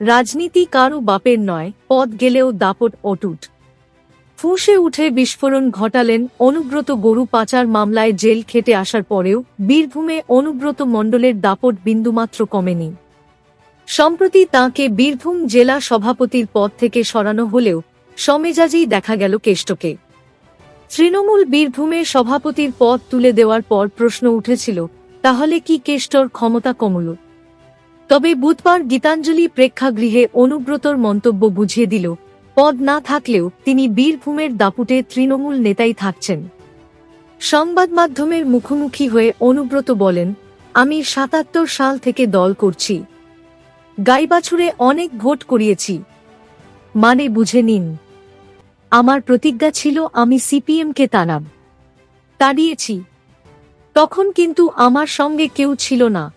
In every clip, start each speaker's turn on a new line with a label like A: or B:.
A: রাজনীতি কারও বাপের নয়, পদ গেলেও দাপট অটুট। ফুঁসে উঠে বিস্ফোরণ ঘটালেন অনুব্রত গরু পাচার মামলায় জেল খেটে আসার পরেও বীরভূমে অনুব্রত মণ্ডলের দাপট বিন্দুমাত্র কমেনি। সম্প্রতি তাঁকে বীরভূম জেলা সভাপতির পদ থেকে সরানো হলেও সমেজাজেই দেখা গেল কেষ্টকে। তৃণমূল বীরভূমে সভাপতির পদ তুলে দেওয়ার পর প্রশ্ন উঠেছিল, তাহলে কি কেষ্টর ক্ষমতা কমল? তবে বুধবার গীতাঞ্জলি প্রেক্ষাগৃহে অনুব্রতর মন্তব্য বুঝিয়ে দিল, পদ না থাকলেও তিনি বীরভূমের দাপুটে তৃণমূল নেতাই থাকছেন। সংবাদ মাধ্যমের মুখোমুখি হয়ে অনুব্রত বলেন, আমি সাতাত্তর সাল থেকে দল করছি। গাইবাছুরে অনেক ভোট করিয়েছি। মানে বুঝে নিন। আমার প্রতিজ্ঞা ছিল আমি সিপিএমকে তানাব তাড়িয়েছি। তখন কিন্তু আমার সঙ্গে কেউ ছিল না।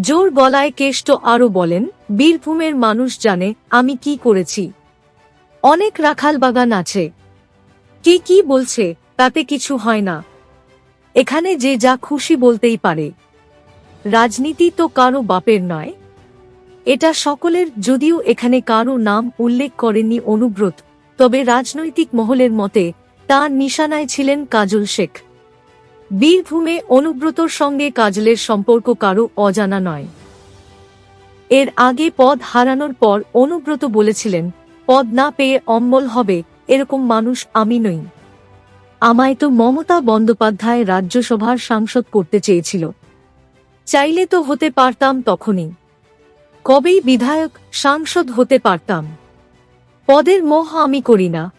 A: জোর গলায় কেষ্ট আরও বলেন, বীরভূমের মানুষ জানে, আমি কি করেছি। অনেক রাখাল বাগান আছে। কে কি বলছে, তাতে কিছু হয় না। এখানে যে যা খুশি বলতেই পারে। রাজনীতি তো কারও বাপের নয়। এটা সকলের, যদিও এখানে কারও নাম উল্লেখ করেননি অনুব্রত, তবে রাজনৈতিক মহলের মতে, তার নিশানায় ছিলেন কাজল শেখ। বীরভূমে অনুব্রতর সঙ্গে কাজলের সম্পর্ক কারও অজানা নয়। এর আগে পদ হারানোর পর অনুব্রত বলেছিলেন, পদ না পেয়ে অম্বল হবে, এরকম মানুষ আমি নই। আমায় তো মমতা বন্দ্যোপাধ্যায় রাজ্যসভার সাংসদ করতে চেয়েছিল। চাইলে তো হতে পারতাম তখনই। কবেই বিধায়ক, সাংসদ হতে পারতাম। পদের মোহ আমি করি না।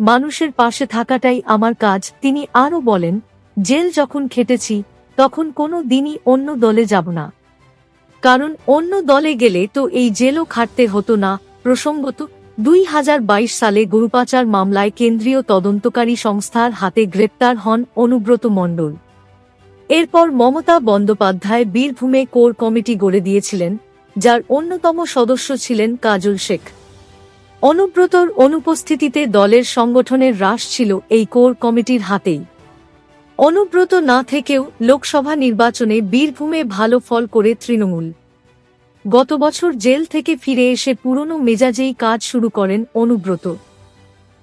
A: মানুষের পাশে থাকাটাই আমার কাজ। তিনি আরও বলেন জেল যখন খেটেছি, তখন কোনো দিনই অন্য দলে যাব না। কারণ অন্য দলে গেলে তো এই জেলও খাটতে হতো না। প্রসঙ্গত, দুই হাজার বাইশ সালে গরুপাচার মামলায় কেন্দ্রীয় তদন্তকারী সংস্থার হাতে গ্রেপ্তার হন অনুব্রত মণ্ডল। এরপর মমতা বন্দ্যোপাধ্যায় বীরভূমে কোর কমিটি গড়ে দিয়েছিলেন, যার অন্যতম সদস্য ছিলেন কাজল শেখ। অনুব্রতর অনুপস্থিতিতে দলের সংগঠনের হ্রাস ছিল এই কোর কমিটির হাতেই। অনুব্রত না থেকেও লোকসভা নির্বাচনে বীরভূমে ভালো ফল করে তৃণমূল। গত বছর জেল থেকে ফিরে এসে পুরনো মেজাজেই কাজ শুরু করেন অনুব্রত।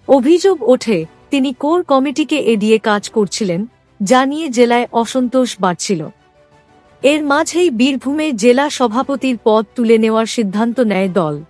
A: অভিযোগ ওঠে, তিনি কোর কমিটিকে এড়িয়ে কাজ করছিলেন, যা নিয়ে জেলায় অসন্তোষ বাড়ছিল। এর মাঝেই বীরভূমে জেলা সভাপতির পদ তুলে নেওয়ার সিদ্ধান্ত নেয় দল।